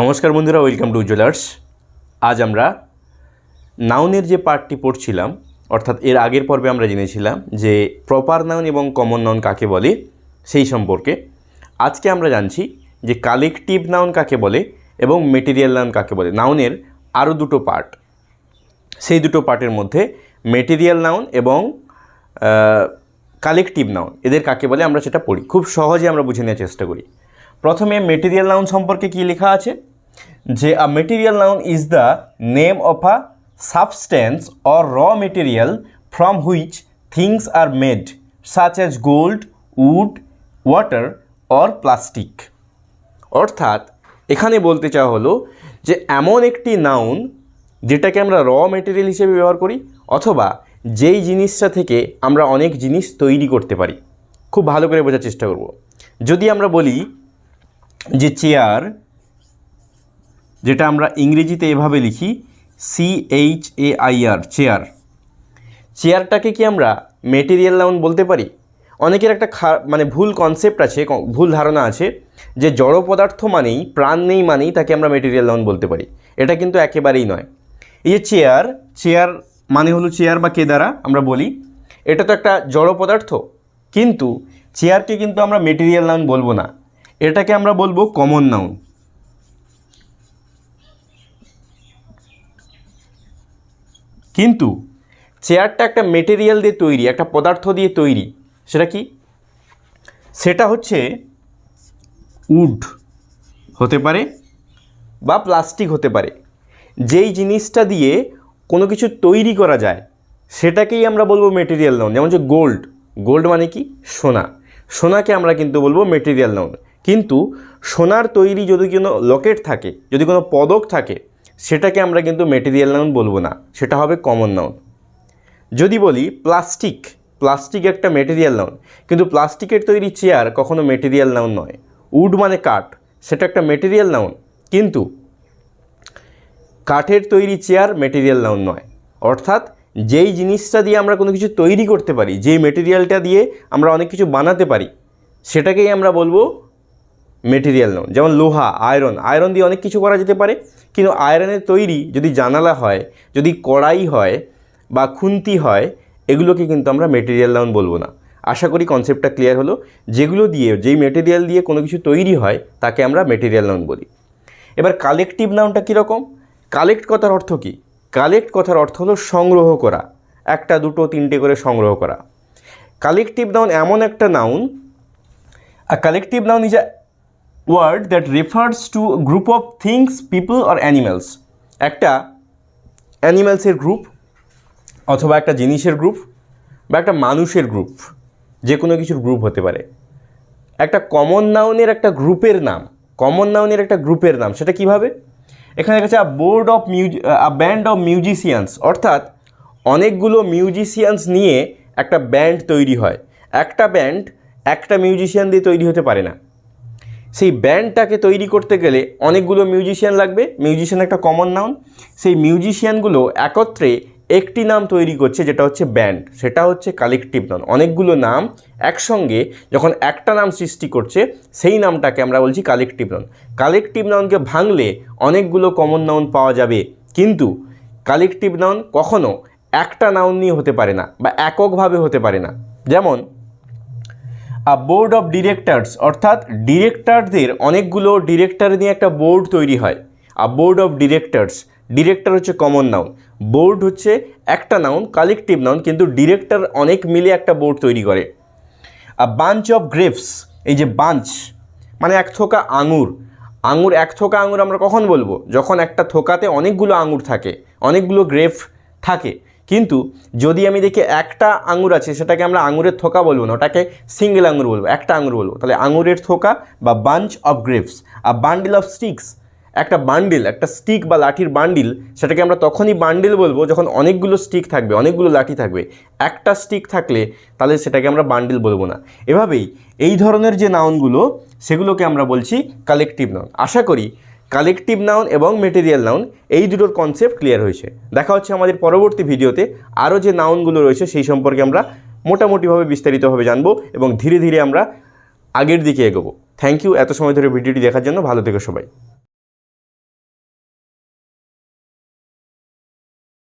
নমস্কার বন্ধুরা welcome to jewellers আজ আমরা নাউনের যে পার্টটি পড়ছিলাম, অর্থাৎ এর আগের পর্বে আমরা জেনেছিলাম যে প্রপার নাউন এবং কমন নাউন কাকে বলে, সেই সম্পর্কে। আজকে আমরা জানছি যে কালেকটিভ নাউন কাকে বলে এবং মেটেরিয়াল নাউন কাকে বলে। নাউনের আরও দুটো পার্ট সেই দুটো পার্টের মধ্যে মেটেরিয়াল নাউন এবং কালেকটিভ নাউন এদের কাকে বলে আমরা সেটা পড়ি। খুব সহজে আমরা বুঝে নেওয়ার চেষ্টা করি। প্রথমে মেটেরিয়াল নাউন সম্পর্কে কি লেখা আছে? যে a material noun is the name of a substance or raw material from which things are made such as gold wood water or plastic অর্থাৎ, এখানে বলতে চাওয়া হলো যে এমন একটি নাউন যেটাকে আমরা র মেটেরিয়াল হিসেবে ব্যবহার করি, অথবা যেই জিনিসটা থেকে আমরা অনেক জিনিস তৈরি করতে পারি। খুব ভালো করে বোঝার চেষ্টা করব। যদি আমরা বলি যে চেয়ার, যেটা আমরা ইংরেজিতে এভাবে লিখি C H A I R chair. চেয়ারটাকে কি আমরা মেটেরিয়াল নাউন বলতে পারি? অনেকের একটা মানে ভুল কনসেপ্ট আছে ভুল ধারণা আছে, যে জড় পদার্থ মানেই, প্রাণ নেই মানেই তাকে আমরা মেটেরিয়াল নাউন বলতে পারি। এটা কিন্তু একেবারেই নয়। এই যে চেয়ার চেয়ার মানে হলো চেয়ার বা কেদারা আমরা বলি, এটা তো একটা জড় পদার্থ। কিন্তু, চেয়ারকে কিন্তু আমরা মেটেরিয়াল নাউন বলব না। এটাকে আমরা বলব কমন নাউন কিন্তু চেয়ারটা একটা মেটেরিয়াল দিয়ে তৈরি, একটা পদার্থ দিয়ে তৈরি, সেটা কি? সেটা হচ্ছে উড হতে পারে বা প্লাস্টিক হতে পারে। যেই জিনিসটা দিয়ে কোনো কিছু তৈরি করা যায়, সেটাকেই আমরা বলব মেটেরিয়াল নাউন যেমন হচ্ছে গোল্ড গোল্ড মানে কি? সোনা। সোনাকে আমরা কিন্তু বলব মেটেরিয়াল নাউন কিন্তু সোনার তৈরি যদি কোনো লকেট থাকে, যদি কোনো পদক থাকে, সেটাকে আমরা কিন্তু মেটেরিয়াল নাউন বলব না, সেটা হবে কমন নাউন। যদি বলি প্লাস্টিক প্লাস্টিক একটা মেটেরিয়াল নাউন, কিন্তু প্লাস্টিকের তৈরি চেয়ার কখনো মেটেরিয়াল নাউন নয়। উড মানে কাঠ, সেটা একটা মেটেরিয়াল নাউন, কিন্তু কাঠের তৈরি চেয়ার মেটেরিয়াল নাউন নয়। অর্থাৎ যেই জিনিসটা দিয়ে আমরা কোনো কিছু তৈরি করতে পারি, যেই মেটেরিয়ালটা দিয়ে আমরা অনেক কিছু বানাতে পারি, সেটাকেই আমরা বলব মেটেরিয়াল নাউন যেমন লোহা আয়রন আয়রন দিয়ে অনেক কিছু করা যেতে পারে, কিন্তু আয়রনের তৈরি যদি জানালা হয়, যদি কড়াই হয় বা খুন্তি হয়, এগুলোকে কিন্তু আমরা মেটেরিয়াল নাউন বলব না। আশা করি কনসেপ্টটা ক্লিয়ার হলো। যেগুলো দিয়ে, যেই মেটেরিয়াল দিয়ে কোনো কিছু তৈরি হয়, তাকে আমরা মেটেরিয়াল নাউন বলি। এবার কালেকটিভ নাউনটা কীরকম? কালেক্ট কথার অর্থ কী? কালেক্ট কথার অর্থ হলো সংগ্রহ করা। একটা, দুটো, তিনটে করে সংগ্রহ করা। কালেকটিভ নাউন এমন একটা noun A collective noun is a that that to group of things people or animals. একটা অ্যানিম্যালসের গ্রুপ অথবা একটা জিনিসের গ্রুপ বা একটা মানুষের গ্রুপ যে কোনো কিছুর গ্রুপ হতে পারে। একটা কমন নাউনের একটা গ্রুপের নাম কমন নাউনের একটা গ্রুপের নাম, সেটা কীভাবে? এখানে কাছে board of muse a band of musicians অর্থাৎ অনেকগুলো মিউজিশিয়ানস নিয়ে একটা ব্যান্ড তৈরি হয়। একটা ব্যান্ড একটা মিউজিশিয়ান দিয়ে তৈরি হতে পারে না। সেই ব্যান্ডটাকে তৈরি করতে গেলে অনেকগুলো মিউজিশিয়ান লাগবে, মিউজিশিয়ান একটা কমন নাউন সেই মিউজিশিয়ানগুলো একত্রে একটি নাম তৈরি করছে, যেটা হচ্ছে ব্যান্ড। সেটা হচ্ছে কালেকটিভ নাউন অনেকগুলো নাম একসঙ্গে যখন একটা নাম সৃষ্টি করছে, সেই নামটাকে আমরা বলছি কালেকটিভ নাউন কালেকটিভ নাউনকে ভাঙলে অনেকগুলো কমন নাউন পাওয়া যাবে। কিন্তু কালেকটিভ নাউন কখনও একটা নাউন নিয়ে হতে পারে না বা এককভাবে হতে পারে না। যেমন আ বোর্ড অফ ডিরেক্টরস অর্থাৎ ডিরেক্টরদের অনেকগুলো ডিরেক্টর নিয়ে একটা বোর্ড তৈরি হয়। A board of directors director হচ্ছে কমন নাউন বোর্ড হচ্ছে একটা নাউন কালেকটিভ নাউন কিন্তু ডিরেক্টর অনেক মিলে একটা বোর্ড তৈরি করে। আ বাঞ্চ অফ গ্রেপস এই যে বাঞ্চ মানে এক থোকা আঙুর। আঙুর, এক থোকা আঙুর আমরা কখন বলব? যখন একটা থোকাতে অনেকগুলো আঙুর থাকে, অনেকগুলো গ্রেপ থাকে। কিন্তু যদি আমি দেখি একটা আঙুর আছে, সেটাকে আমরা আঙুরের থোকা বলব না, ওটাকে সিঙ্গেল আঙুর বলব, একটা আঙুর বলব। তাহলে আঙুরের থোকা বা বাঞ্চ অফ গ্রেপস আর বান্ডিল অফ স্টিক্স একটা বান্ডিল একটা স্টিক বা লাঠির বান্ডিল সেটাকে আমরা তখনই বান্ডিল বলব যখন অনেকগুলো স্টিক থাকবে, অনেকগুলো লাঠি থাকবে। একটা স্টিক থাকলে তাহলে সেটাকে আমরা বান্ডিল বলব না। এভাবেই এই ধরনের যে নাউনগুলো সেগুলোকে আমরা বলছি কালেকটিভ নাউন আশা করি কালেকটিভ নাউন এবং মেটেরিয়াল নাউন, এই দুটোর কনসেপ্ট ক্লিয়ার হয়েছে। দেখা হচ্ছে আমাদের পরবর্তী ভিডিওতে আরও যে নাউনগুলো রয়েছে সেই সম্পর্কে আমরা মোটামুটিভাবে বিস্তারিতভাবে জানব এবং ধীরে ধীরে আমরা আগের দিকে এগোবো। থ্যাংক ইউ এত সময় ধরে ভিডিওটি দেখার জন্য ভালো থেকো সবাই।